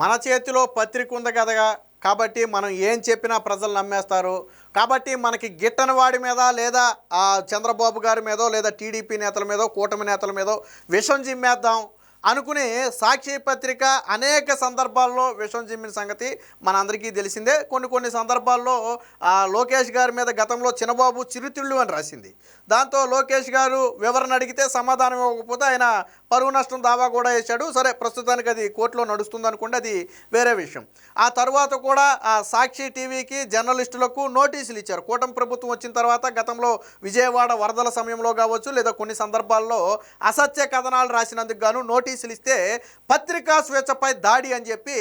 మన చేతిలో పత్రిక ఉంది కదగా కాబట్టి మనం ఏం చెప్పినా ప్రజలు నమ్మేస్తారు. కాబట్టి మనకి గిట్టని వాడి మీద లేదా ఆ చంద్రబాబు గారి మీదో లేదా టీడీపీ నేతల మీదో కూటమి నేతల మీదో విషం జిమ్మేద్దాం. అనుకుని సాక్షి పత్రిక అనేక సందర్భాల్లో విషం జిమ్మిన సంగతి మనందరికీ తెలిసిందే. కొన్ని కొన్ని సందర్భాల్లో ఆ లోకేష్ గారి మీద గతంలో చిన్నబాబు చిరుతిళ్ళు అని రాసింది. దాంతో లోకేష్ గారు వివరణ అడిగితే సమాధానం ఇవ్వకపోతే ఆయన పరువు నష్టం దావా కూడా వేశాడు. సరే ప్రస్తుతానికి అది కోర్టులో నడుస్తుంది అనుకుంటే అది వేరే విషయం. ఆ తర్వాత కూడా ఆ సాక్షి టీవీకి జర్నలిస్టులకు నోటీసులు ఇచ్చారు. కూటమి ప్రభుత్వం వచ్చిన తర్వాత గతంలో విజయవాడ వరదల సమయంలో కావచ్చు లేదా కొన్ని సందర్భాల్లో అసత్య కథనాలు రాసినందుకు గాను నోటీస్ నోటీసులు ఇస్తే పత్రికా స్వేచ్ఛపై దాడి అని చెప్పి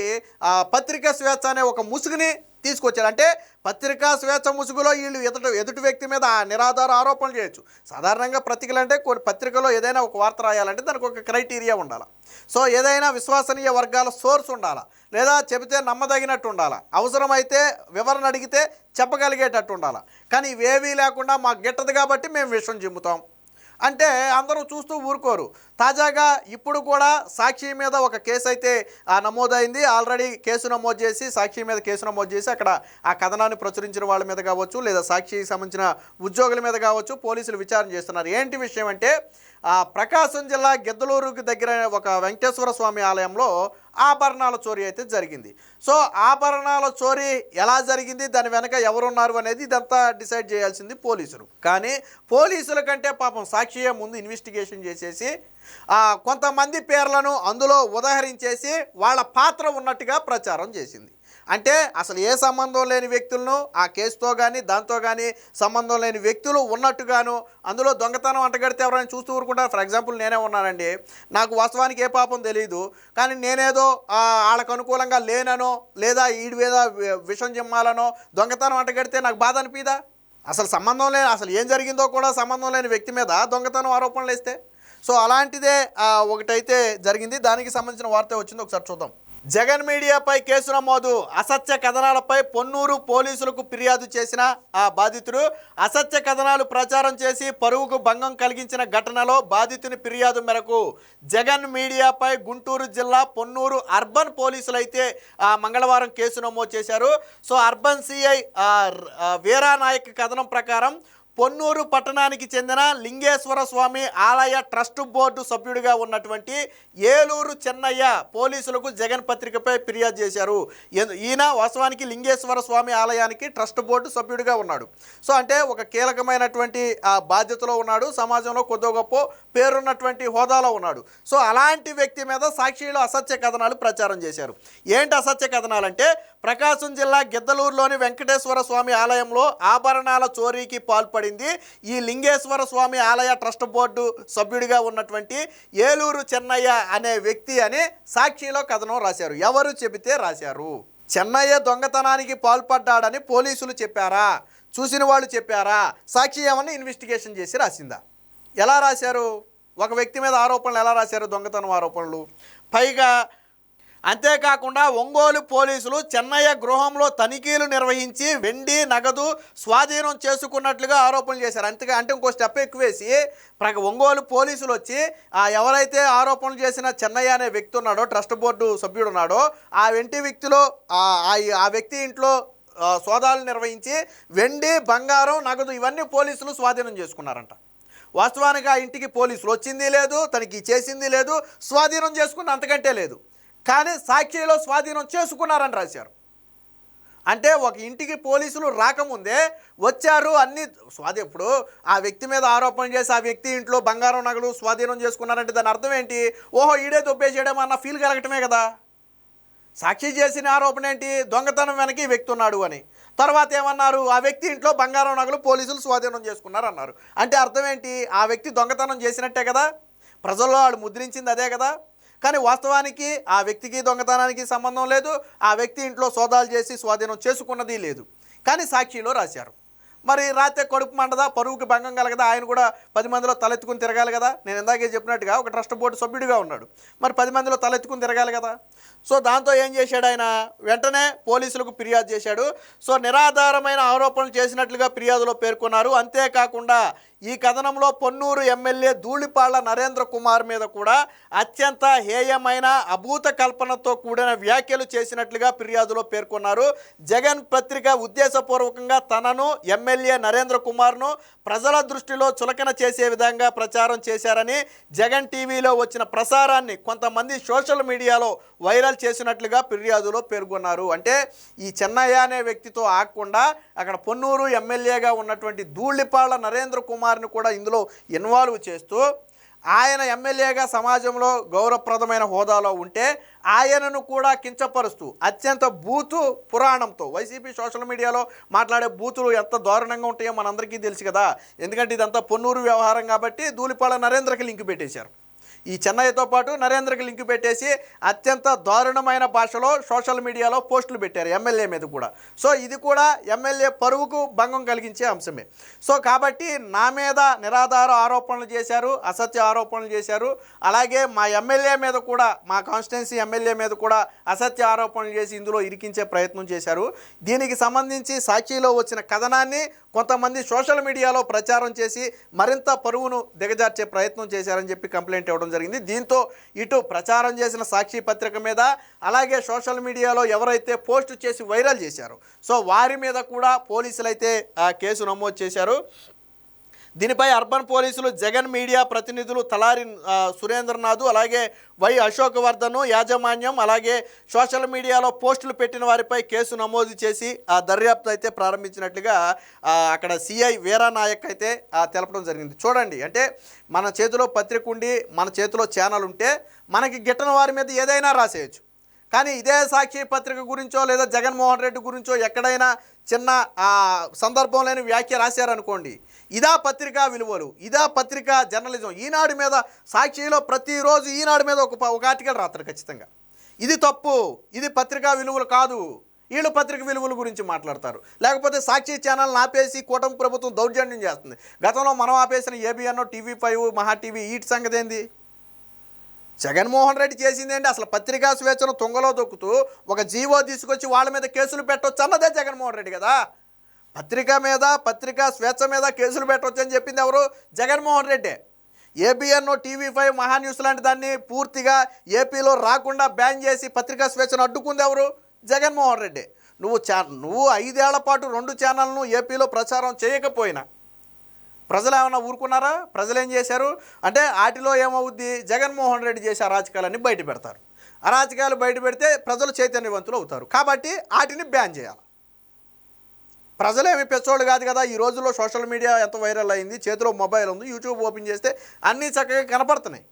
ఆ పత్రికా స్వేచ్ఛ అనే ఒక ముసుగుని తీసుకొచ్చారు. అంటే పత్రికా స్వేచ్ఛ ముసుగులో వీళ్ళు ఎదుటి ఎదుటి వ్యక్తి మీద ఆ నిరాధార ఆరోపణలు చేయొచ్చు. సాధారణంగా ప్రతికలు అంటే కొన్ని పత్రికలో ఏదైనా ఒక వార్త రాయాలంటే దానికి ఒక క్రైటీరియా ఉండాలి. సో ఏదైనా విశ్వసనీయ వర్గాల సోర్స్ ఉండాలా. లేదా చెబితే నమ్మదగినట్టు ఉండాలా. అవసరమైతే వివరణ అడిగితే చెప్పగలిగేటట్టు ఉండాలా. కానీ ఇవేవీ లేకుండా మాకు గిట్టదు కాబట్టి మేము విషయం చిమ్ముతాం. అంటే అందరూ చూస్తూ ఊరుకోరు. తాజాగా ఇప్పుడు కూడా సాక్షి మీద ఒక కేసు అయితే నమోదైంది. ఆల్రెడీ కేసు నమోదు చేసి సాక్షి మీద కేసు నమోదు చేసి అక్కడ ఆ కథనాన్ని ప్రచురించిన వాళ్ళ మీద కావచ్చు లేదా సాక్షికి సంబంధించిన ఉద్యోగుల మీద కావచ్చు పోలీసులు విచారణ చేస్తున్నారు. ఏంటి విషయం అంటే ఆ, ప్రకాశం జిల్లా గిద్దలూరుకి దగ్గర ఒక వెంకటేశ్వర స్వామి ఆలయంలో ఆభరణాల చోరీ అయితే జరిగింది. సో ఆభరణాల చోరీ ఎలా జరిగింది? దాని వెనక ఎవరున్నారు అనేది ఇదంతా డిసైడ్ చేయాల్సింది పోలీసులు. కానీ పోలీసుల కంటే పాపం సాక్షియే ముందు ఇన్వెస్టిగేషన్ చేసేసి కొంతమంది పేర్లను అందులో ఉదహరించేసి వాళ్ళ పాత్ర ఉన్నట్టుగా ప్రచారం చేసింది. అంటే అసలు ఏ సంబంధం లేని వ్యక్తులను ఆ కేసుతో కానీ దాంతో కానీ సంబంధం లేని వ్యక్తులు ఉన్నట్టుగాను అందులో దొంగతనం అంటగడితే ఎవరైనా చూస్తూ ఊరుకుంటారు? ఫర్ ఎగ్జాంపుల్ నేనే ఉన్నానండి. నాకు వాస్తవానికి ఏ పాపం తెలియదు కానీ నేనేదో వాళ్ళకు అనుకూలంగా లేననో లేదా ఈడి విషం జిమ్మాలనో దొంగతనం అంటగడితే నాకు బాధ అనిపిదా? అసలు సంబంధం లేని అసలు ఏం జరిగిందో కూడా సంబంధం లేని వ్యక్తి మీద దొంగతనం ఆరోపణలు వేస్తే. సో అలాంటిదే ఒకటైతే జరిగింది. దానికి సంబంధించిన వార్త వచ్చింది. ఒకసారి చూద్దాం. జగన్ మీడియాపై కేసు నమోదు. అసత్య కథనాలపై పొన్నూరు పోలీసులకు ఫిర్యాదు చేసిన ఆ బాధితుడు అసత్య కథనాలు ప్రచారం చేసి పరువుకు భంగం కలిగించిన ఘటనలో బాధితుని ఫిర్యాదు మేరకు జగన్ మీడియాపై గుంటూరు జిల్లా పొన్నూరు అర్బన్ పోలీసులు అయితే ఆ, మంగళవారం కేసు నమోదు చేశారు. సో అర్బన్ సిఐ వీరానాయక్ కథనం ప్రకారం పొన్నూరు పట్టణానికి చెందిన లింగేశ్వర స్వామి ఆలయ ట్రస్ట్ బోర్డు సభ్యుడిగా ఉన్నటువంటి ఏలూరు చెన్నయ్య పోలీసులకు జగన్ పత్రికపై ఫిర్యాదు చేశారు. ఎందు- ఈయన వాస్తవానికి లింగేశ్వర స్వామి ఆలయానికి ట్రస్ట్ బోర్డు సభ్యుడిగా ఉన్నాడు. సో అంటే ఒక కీలకమైనటువంటి బాధ్యతలో ఉన్నాడు. సమాజంలో కొద్దో గొప్ప పేరున్నటువంటి హోదాలో ఉన్నాడు. సో అలాంటి వ్యక్తి మీద సాక్షిలో అసత్య కథనాలు ప్రచారం చేశారు. ఏంటి అసత్య కథనాలు అంటే ప్రకాశం జిల్లా గిద్దలూరులోని వెంకటేశ్వర స్వామి ఆలయంలో ఆభరణాల చోరీకి పాల్పడింది. ఈ లింగేశ్వర స్వామి ఆలయ ట్రస్ట్ బోర్డు సభ్యుడిగా ఉన్నటువంటి ఏలూరు చెన్నయ్య అనే వ్యక్తి అని సాక్షిలో కథనం రాశారు. ఎవరు చెబితే రాశారు. చెన్నయ్య దొంగతనానికి పాల్పడ్డాడని పోలీసులు చెప్పారా? చూసిన వాళ్ళు చెప్పారా? సాక్షి ఏమన్నా ఇన్వెస్టిగేషన్ చేసి రాసిందా? ఎలా రాశారు? ఒక వ్యక్తి మీద ఆరోపణలు ఎలా రాశారు దొంగతనం ఆరోపణలు? పైగా అంతేకాకుండా ఒంగోలు పోలీసులు చెన్నయ్య గృహంలో తనిఖీలు నిర్వహించి వెండి నగదు స్వాధీనం చేసుకున్నట్లుగా ఆరోపణలు చేశారు. అంతగా అంటే ఇంకో స్టెప్ ఎక్కువేసి ఒంగోలు పోలీసులు వచ్చి ఆ ఎవరైతే ఆరోపణలు చేసిన చెన్నయ్య అనే వ్యక్తి ఉన్నాడో ట్రస్ట్ బోర్డు సభ్యుడు ఉన్నాడో ఆ వెంటి వ్యక్తిలో ఆ- ఆ- వ్యక్తి ఇంట్లో సోదాలు నిర్వహించి వెండి బంగారం నగదు ఇవన్నీ పోలీసులు స్వాధీనం చేసుకున్నారంట. వాస్తవానికి ఆ ఇంటికి పోలీసులు వచ్చింది లేదు తనకి చేసింది లేదు స్వాధీనం చేసుకున్న అంతకంటే లేదు. కానీ సాక్షిలో స్వాధీనం చేసుకున్నారని రాశారు. అంటే ఒక ఇంటికి పోలీసులు రాకముందే వచ్చారు అన్ని స్వాధీ ఇప్పుడు ఆ వ్యక్తి మీద ఆరోపణ చేసి ఆ వ్యక్తి ఇంట్లో బంగారం నగలు స్వాధీనం చేసుకున్నారంటే దాని అర్థం ఏంటి? ఓహో ఈడే దొబ్బేసేయడం అన్న ఫీల్ కలగటమే కదా. సాక్షి చేసిన ఆరోపణ ఏంటి? దొంగతనం వెనక ఈ వ్యక్తి ఉన్నాడు అని. తర్వాత ఏమన్నారు? ఆ వ్యక్తి ఇంట్లో బంగారం నగలు పోలీసులు స్వాధీనం చేసుకున్నారు అన్నారు అంటే అర్థం ఏంటి? ఆ వ్యక్తి దొంగతనం చేసినట్టే కదా. ప్రజల్లో వాడు ముద్రించింది అదే కదా. కానీ వాస్తవానికి ఆ వ్యక్తికి దొంగతనానికి సంబంధం లేదు ఆ వ్యక్తి ఇంట్లో సోదాలు చేసి స్వాధీనం చేసుకున్నది లేదు. కానీ సాక్షిలో రాశారు. మరి రాతే కడుపు మండదా పరువుకి భంగం కలగదా ఆయన కూడా పది మందిలో తలెత్తుకుని తిరగాలి కదా? నేను ఇందాకే చెప్పినట్టుగా ఒక ట్రస్ట్ బోర్డు సభ్యుడిగా ఉన్నాడు. మరి పది మందిలో తలెత్తుకుని తిరగాలి కదా? సో దాంతో ఏం చేశాడు ఆయన? వెంటనే పోలీసులకు ఫిర్యాదు చేశాడు. సో నిరాధారమైన ఆరోపణలు చేసినట్లుగా ఫిర్యాదులో పేర్కొన్నారు. అంతేకాకుండా ఈ కథనంలో పొన్నూరు ఎమ్మెల్యే ధూళిపాళ్ళ నరేంద్ర కుమార్ మీద కూడా అత్యంత హేయమైన అభూత కల్పనతో కూడిన వ్యాఖ్యలు చేసినట్లుగా ఫిర్యాదులో పేర్కొన్నారు. జగన్ పత్రిక ఉద్దేశపూర్వకంగా తనను ఎమ్మెల్యే నరేంద్ర కుమార్ను ప్రజల దృష్టిలో చులకన చేసే విధంగా ప్రచారం చేశారని జగన్ టీవీలో వచ్చిన ప్రసారాన్ని కొంతమంది సోషల్ మీడియాలో వైరల్ చేసినట్లుగా ఫిర్యాదులో పేర్కొన్నారు. అంటే ఈ చెన్నయ్య అనే వ్యక్తితో ఆగకుండా అక్కడ పొన్నూరు ఎమ్మెల్యేగా ఉన్నటువంటి ధూళిపాళ్ళ నరేంద్ర కుమార్ కుమార్ని కూడా ఇందులో ఇన్వాల్వ్ చేస్తూ ఆయన ఎమ్మెల్యేగా సమాజంలో గౌరవప్రదమైన హోదాలో ఉంటే ఆయనను కూడా కించపరుస్తూ అత్యంత బూతు పురాణంతో వైసీపీ సోషల్ మీడియాలో మాట్లాడే బూతులు ఎంత దారుణంగా ఉంటాయో మనందరికీ తెలుసు కదా. ఎందుకంటే ఇదంతా పొన్నూరు వ్యవహారం కాబట్టి ధూళిపాళ నరేంద్రకి లింక్ పెట్టేశారు. ఈ చెన్నైతో పాటు నరేంద్రకి లింక్ పెట్టేసి అత్యంత దారుణమైన భాషలో సోషల్ మీడియాలో పోస్టులు పెట్టారు ఎమ్మెల్యే మీద కూడా. సో ఇది కూడా ఎమ్మెల్యే పరువుకు భంగం కలిగించే అంశమే. సో కాబట్టి నా మీద నిరాధార ఆరోపణలు చేశారు అసత్య ఆరోపణలు చేశారు. అలాగే మా ఎమ్మెల్యే మీద కూడా మా కాన్స్టిట్యున్సీ ఎమ్మెల్యే మీద కూడా అసత్య ఆరోపణలు చేసి ఇందులో ఇరికించే ప్రయత్నం చేశారు. దీనికి సంబంధించి సాక్షిలో వచ్చిన కథనాన్ని కొంతమంది సోషల్ మీడియాలో ప్రచారం చేసి మరింత పరువును దిగజార్చే ప్రయత్నం చేశారని చెప్పి కంప్లైంట్ ఇవ్వడం జరిగింది. దీంతో ఇటు ప్రచారం చేసిన సాక్షి పత్రిక మీద అలాగే సోషల్ మీడియాలో ఎవరైతే పోస్ట్ చేసి వైరల్ చేశారో సో వారి మీద కూడా పోలీసులు అయితే ఆ కేసు నమోదు చేశారు. దీనిపై అర్బన్ పోలీసులు జగన్ మీడియా ప్రతినిధులు తలారి ఆ, సురేంద్రనాథ్ అలాగే వై అశోక్ వర్ధన్ యాజమాన్యం అలాగే సోషల్ మీడియాలో పోస్టులు పెట్టిన వారిపై కేసు నమోదు చేసి ఆ దర్యాప్తు అయితే ప్రారంభించినట్లుగా అక్కడ సిఐ వీరా నాయక్ అయితే తెలపడం జరిగింది. చూడండి అంటే మన చేతిలో పత్రిక ఉండి మన చేతిలో ఛానల్ ఉంటే మనకి గిట్టని వారి మీద ఏదైనా రాసేయచ్చు. కానీ ఇదే సాక్షి పత్రిక గురించో లేదా జగన్మోహన్ రెడ్డి గురించో ఎక్కడైనా చిన్న ఆ, సందర్భం లేని వ్యాఖ్య రాశారనుకోండి ఇదా పత్రికా విలువలు ఇదా పత్రికా జర్నలిజం. ఈనాడు మీద సాక్షిలో ప్రతిరోజు ఈనాడు మీద ఒక ఒక ఆర్టికల్ రాస్తారు ఖచ్చితంగా. ఇది తప్పు ఇది పత్రికా విలువలు కాదు. వీళ్ళు పత్రిక విలువల గురించి మాట్లాడతారు. లేకపోతే సాక్షి ఛానల్ ఆపేసి కూటమి ప్రభుత్వం దౌర్జన్యం చేస్తుంది. గతంలో మనం ఆపేసిన ABN TV five Maha TV ET సంగతి ఏంది? జగన్మోహన్ రెడ్డి చేసిందేంటి? అసలు పత్రికా స్వేచ్ఛను తుంగలో దొక్కుతూ ఒక జీవో తీసుకొచ్చి వాళ్ళ మీద కేసులు పెట్టొచ్చు అన్నదే జగన్మోహన్ రెడ్డి కదా. పత్రిక మీద పత్రికా స్వేచ్ఛ మీద కేసులు పెట్టవచ్చు అని చెప్పింది ఎవరు? Jaganmohan Reddy. ABN TV five Maha news లాంటి దాన్ని పూర్తిగా ఏపీలో రాకుండా బ్యాన్ చేసి పత్రికా స్వేచ్ఛను అడ్డుకుంది ఎవరు? జగన్మోహన్ రెడ్డి. నువ్వు చా నువ్వు ఐదేళ్ళ పాటు రెండు ఛానల్ను ఏపీలో ప్రచారం చేయకపోయినా ప్రజలు ఏమైనా ఊరుకున్నారా? ప్రజలు ఏం చేశారు? అంటే వాటిలో ఏమవుద్ది? జగన్మోహన్ రెడ్డి చేసే అరాచకాలన్నీ బయట పెడతారు. అరాచకాలు బయట పెడితే ప్రజలు చైతన్యవంతులు అవుతారు. కాబట్టి వాటిని బ్యాన్ చేయాలి. ప్రజలేమి పెచ్చోళ్ళు కాదు కదా ఈ రోజుల్లో సోషల్ మీడియా ఎంత వైరల్ అయింది చేతిలో మొబైల్ ఉంది యూట్యూబ్ ఓపెన్ చేస్తే అన్నీ చక్కగా కనపడుతున్నాయి.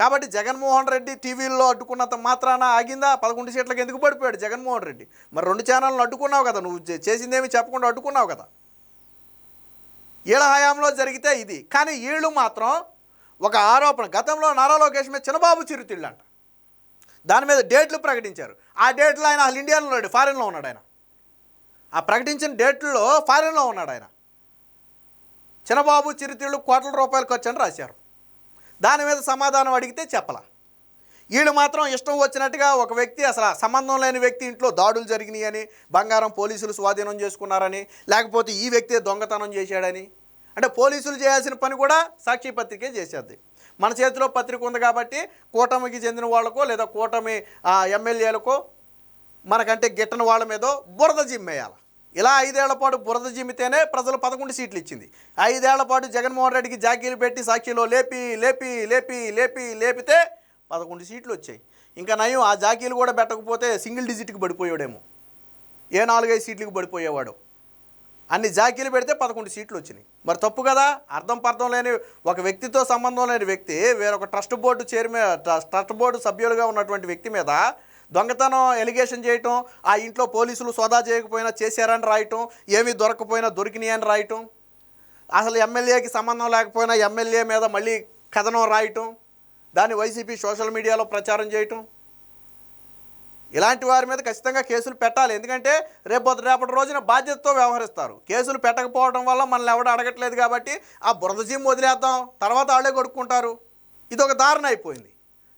కాబట్టి జగన్మోహన్ రెడ్డి టీవీల్లో అడ్డుకున్నంత మాత్రాన ఆగిందా? పదకొండు సీట్లకు ఎందుకు పడిపోయాడు జగన్మోహన్ రెడ్డి? మరి రెండు ఛానళ్ళను అడ్డుకున్నావు కదా నువ్వు చేసిందేమి చెప్పకుండా అడ్డుకున్నావు కదా. ఈళ్ళ హయాంలో జరిగితే ఇది. కానీ వీళ్ళు మాత్రం ఒక ఆరోపణ. గతంలో నారా లోకేష్ మీద చిన్నబాబు చిరుతిళ్ళు అంట దాని మీద డేట్లు ప్రకటించారు. ఆ డేట్లో ఆయన అసలు ఇండియాలో ఉన్నాడు ఫారెన్లో ఉన్నాడు ఆయన. ఆ ప్రకటించిన డేట్లలో ఫారెన్లో ఉన్నాడు ఆయన. చిన్నబాబు చిరుతిళ్ళు కోట్ల రూపాయలు ఖర్చు అని రాశారు. దాని మీద సమాధానం అడిగితే చెప్పలా. వీళ్ళు మాత్రం ఇష్టం వచ్చినట్టుగా ఒక వ్యక్తి అసలు సంబంధం లేని వ్యక్తి ఇంట్లో దాడులు జరిగినాయని బంగారం పోలీసులు స్వాధీనం చేసుకున్నారని లేకపోతే ఈ వ్యక్తి దొంగతనం చేశాడని. అంటే పోలీసులు చేయాల్సిన పని కూడా సాక్షి పత్రికే చేసేది. మన చేతిలో పత్రిక ఉంది కాబట్టి కూటమికి చెందిన వాళ్ళకో లేదా కూటమి ఎమ్మెల్యేలకో మనకంటే గిట్టని వాళ్ళ మీద బురద జిమ్మేయాలి. ఇలా ఐదేళ్ళ పాటు బురద జిమ్మితేనే ప్రజలు పదకొండు సీట్లు ఇచ్చింది. ఐదేళ్ళ పాటు జగన్మోహన్ రెడ్డికి జాకీలు పెట్టి సాక్షిలో లేపి లేపి లేపి లేపి లేపితే పదకొండు సీట్లు వచ్చాయి. ఇంకా నయం ఆ జాకీలు కూడా పెట్టకపోతే సింగిల్ డిజిట్కి పడిపోయాడేమో. ఏ నాలుగైదు సీట్లకు పడిపోయేవాడు. అన్ని జాకీలు పెడితే పదకొండు సీట్లు వచ్చినాయి. మరి తప్పు కదా? అర్థం పర్థం లేని ఒక వ్యక్తితో సంబంధం లేని వ్యక్తి వేరొక trust board chairman trust board సభ్యులుగా ఉన్నటువంటి వ్యక్తి మీద దొంగతనం ఎలిగేషన్ చేయటం ఆ ఇంట్లో పోలీసులు సోదా చేయకపోయినా చేశారని రాయటం ఏమీ దొరకపోయినా దొరికినాయి అని రాయటం అసలు ఎమ్మెల్యేకి సంబంధం లేకపోయినా ఎమ్మెల్యే మీద మళ్ళీ కథనం రాయటం దాన్ని వైసీపీ సోషల్ మీడియాలో ప్రచారం చేయటం? ఇలాంటి వారి మీద ఖచ్చితంగా కేసులు పెట్టాలి. ఎందుకంటే రేపు రేపటి రోజున బాధ్యతతో వ్యవహరిస్తారు. కేసులు పెట్టకపోవడం వల్ల మనల్ని ఎవడు అడగట్లేదు కాబట్టి ఆ బురద జిమ్ వదిలేద్దాం తర్వాత వాళ్ళే కొడుకుంటారు ఇది ఒక దారుణ అయిపోయింది.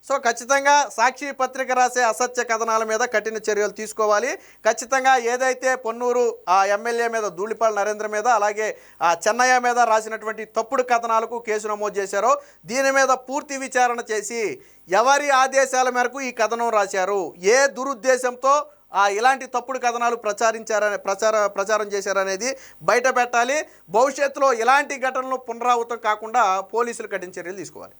సో ఖచ్చితంగా సాక్షి పత్రిక రాసే అసత్య కథనాల మీద కఠిన చర్యలు తీసుకోవాలి. ఖచ్చితంగా ఏదైతే పొన్నూరు ఆ ఎమ్మెల్యే మీద ధూళిపాల నరేంద్ర మీద అలాగే ఆ చెన్నయ్య మీద రాసినటువంటి తప్పుడు కథనాలకు కేసు నమోదు చేశారో దీని మీద పూర్తి విచారణ చేసి ఎవరి ఆదేశాల మేరకు ఈ కథనం రాశారు? ఏ దురుద్దేశంతో ఆ ఇలాంటి తప్పుడు కథనాలు ప్రచారించారనే ప్రచార ప్రచారం చేశారనేది బయట పెట్టాలి. భవిష్యత్తులో ఇలాంటి ఘటనలు పునరావృతం కాకుండా పోలీసులు కఠిన చర్యలు తీసుకోవాలి.